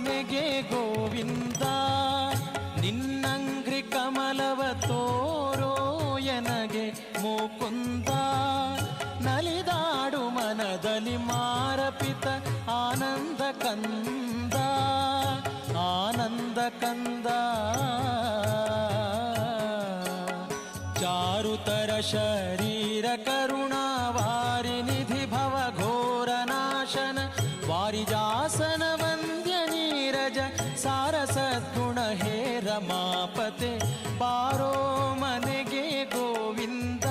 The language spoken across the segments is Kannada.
ಮನೆಗೆ ಗೋವಿಂದ, ನಿನ್ನಂಗ್ರಿ ಕಮಲವ ತೋರೋ ಎನಗೆ ಮುಕುಂದ. ನಲಿದಾಡು ಮನದಲ್ಲಿ ಮಾರಪಿತ ಆನಂದ ಕಂದ ಆನಂದ ಕಂದ. ಚಾರುತರ ಶರೀರ ಕರುಣಾವಾರಿ ನಿಧಿ ಭವ ಘೋರ ನಾಶನ ಪಾರೋ ಬಾರೋ ಮನೆಗೆ ಗೋವಿಂದ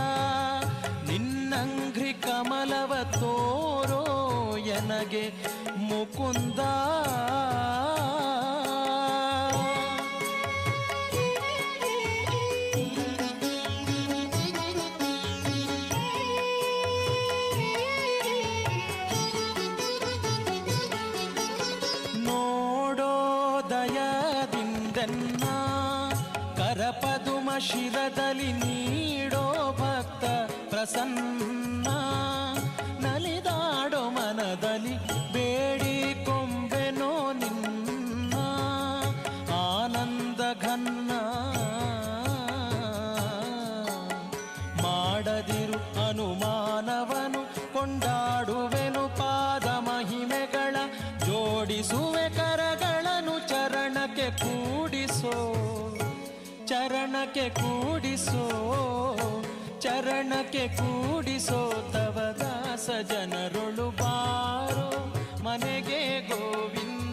ನಿನ್ನಂಗ್ರಿ ಕಮಲವ ತೋರೋ ಎನಗೆ ಮುಕುಂದ. ನೋಡೋ ದಯದಿಂದನ್ನ ಕರಪದುಮ ಶಿರದಲ್ಲಿ ನೀಡೋ ಭಕ್ತ ಪ್ರಸನ್ನ ನಲಿದಾಡೋ ಮನದಲ್ಲಿ ಬೇಡಿ ಚರಣಕ್ಕೆ ಕೂಡಿಸೋ ಚರಣಕ್ಕೆ ಕೂಡಿಸೋ ತವ ದಾಸ ಜನರೊಳು ಬಾರೋ ಮನೆಗೆ ಗೋವಿಂದ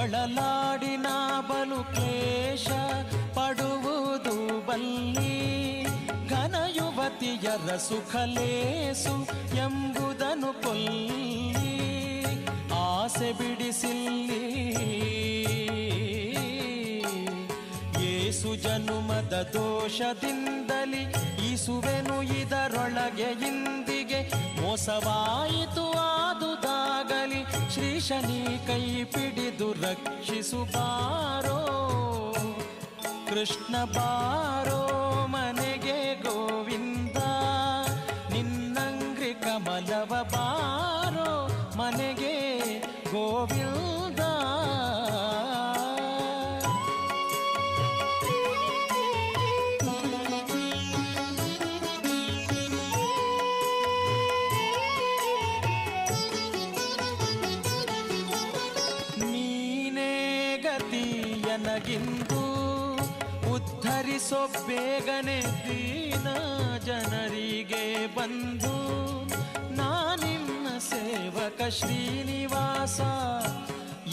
ತೊಳಲಾಡಿನ ಬಲು ಕ್ಲೇಶ ಪಡುವುದು ಬಲ್ಲಿ ಘನ ಯುವತಿಯರ ಸುಖಲೇಸು ಎಂಬುದನ್ನು ಕೊಲ್ಲಿ ಆಸೆ ಬಿಡಿಸಿಲ್ಲಿ. ಏಸು ಜನುಮದ ದೋಷದಿಂದಲಿ ಈಸುವೆನು ಇದರೊಳಗೆ ಇಂದಿಗೆ ಮೋಸವಾಯಿತು ಶನಿ ಕೈ ಪಿಡಿದು ರಕ್ಷಿಸು ಬಾರೋ ಕೃಷ್ಣ ಬಾರೋ ಮನೆಗೆ ಗೋವಿಂದ ಗತಿಯನಗಿಂದು ಉದ್ಧರಿಸೋ ಬೇಗನೆ ದೀನ ಜನರಿಗೆ ಬಂದು ನಾನಿನ್ನ ಸೇವಕ ಶ್ರೀನಿವಾಸ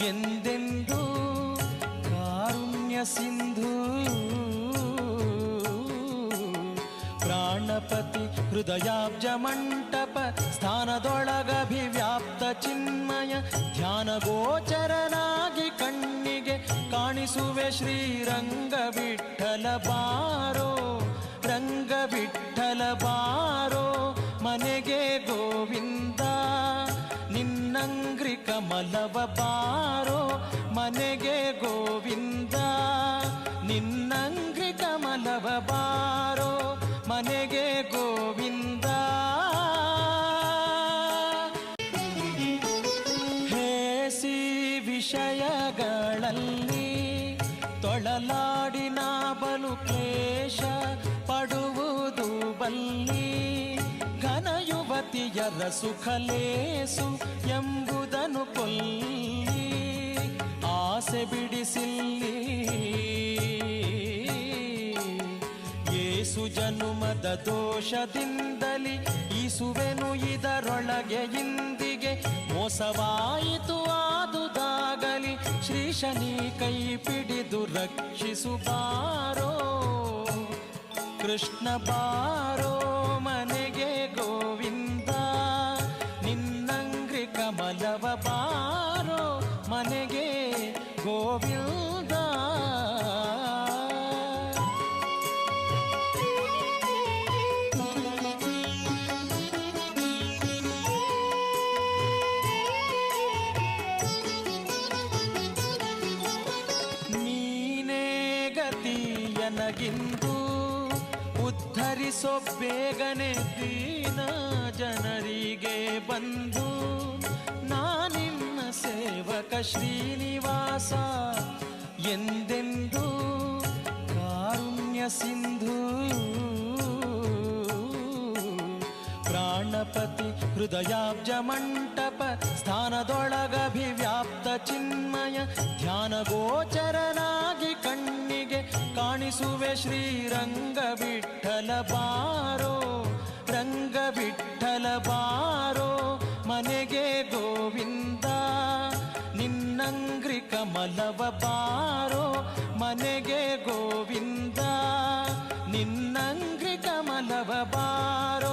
ಎಂದೆಂದು ಕಾರುಣ್ಯ ಸಿಂಧು. ಪ್ರಾಣಪತಿ ಹೃದಯಾಬ್ಜ ಮಂಟಪ ಸ್ಥಾನದೊಳಗಭಿವ್ಯಾಪ್ತ ಚಿನ್ಮಯ ಧ್ಯಾನ ಕಣ್ಣಿಗೆ ಕಾಣಿಸುವೆ ಶ್ರೀರಂಗ ವಿಠಲ ಬಾರೋ, ರಂಗ ವಿಠಲ ಬಾರೋ, ಮನೆಗೆ ಗೋವಿಂದ, ನಿನ್ನಂಗ್ರಿ ಕಮಲವ ಬಾರೋ, ಮನೆಗೆ ಗೋವಿಂದ, ನಿನ್ನಂಗ್ರಿ ಕಮಲವ ಬಾರೋ. ಬಲು ಕ್ಲೇಶ ಪಡುವುದು ಬಲ್ಲಿ ಘನ ಯುವತಿಯರ ಸುಖಲೇಸು ಎಂಬುದನ್ನು ಕೊಲ್ಲಿ. ಆಸೆ ಬಿಡಿಸಿಲ್ಲಿ. ಏಸು ಜನುಮದ ದೋಷದಿಂದಲಿ ಈಸುವೆನು ಇದರೊಳಗೆ ಇಂದಿಗೆ ಮೋಸವಾಯಿತು ಶನಿ ಕೈ ಪಿಡಿದು ರಕ್ಷಿಸು ಬಾರೋ ಕೃಷ್ಣ ಬಾರೋ ಮನೆಗೆ ಗೋವಿಂದ ನಿನ್ನಂಗ್ರಿ ಕಮಲವ ಗತಿಯನಗಿಂದು ಉದ್ಧರಿಸೋ ಬೇಗನೆ ದೀನ ಜನರಿಗೆ ಬಂದು ನಾನಿನ್ನ ಸೇವಕ ಶ್ರೀನಿವಾಸ ಎಂದೆಂದು ಕಾರುಣ್ಯ ಸಿಂಧು. ಪ್ರಾಣಪತಿ ಹೃದಯಾಬ್ಜ ಮಂಟಪ, ಸ್ಥಾನದೊಳಗಭಿವ್ಯಾಪ್ತ ಚಿನ್ಮಯ ಧ್ಯಾನ ಗೋಚರನಾಗಿ ಕಾಣಿಸುವೆ ಶ್ರೀರಂಗ ವಿಠಲ ಬಾರೋ ರಂಗ ವಿಠಲ ಬಾರೋ, ಮನೆಗೆ ಗೋವಿಂದ, ನಿನ್ನಂಗ್ರಿ ಕಮಲವ ಬಾರೋ, ಮನೆಗೆ ಗೋವಿಂದ, ನಿನ್ನಂಗ್ರಿ ಕಮಲವ ಬಾರೋ.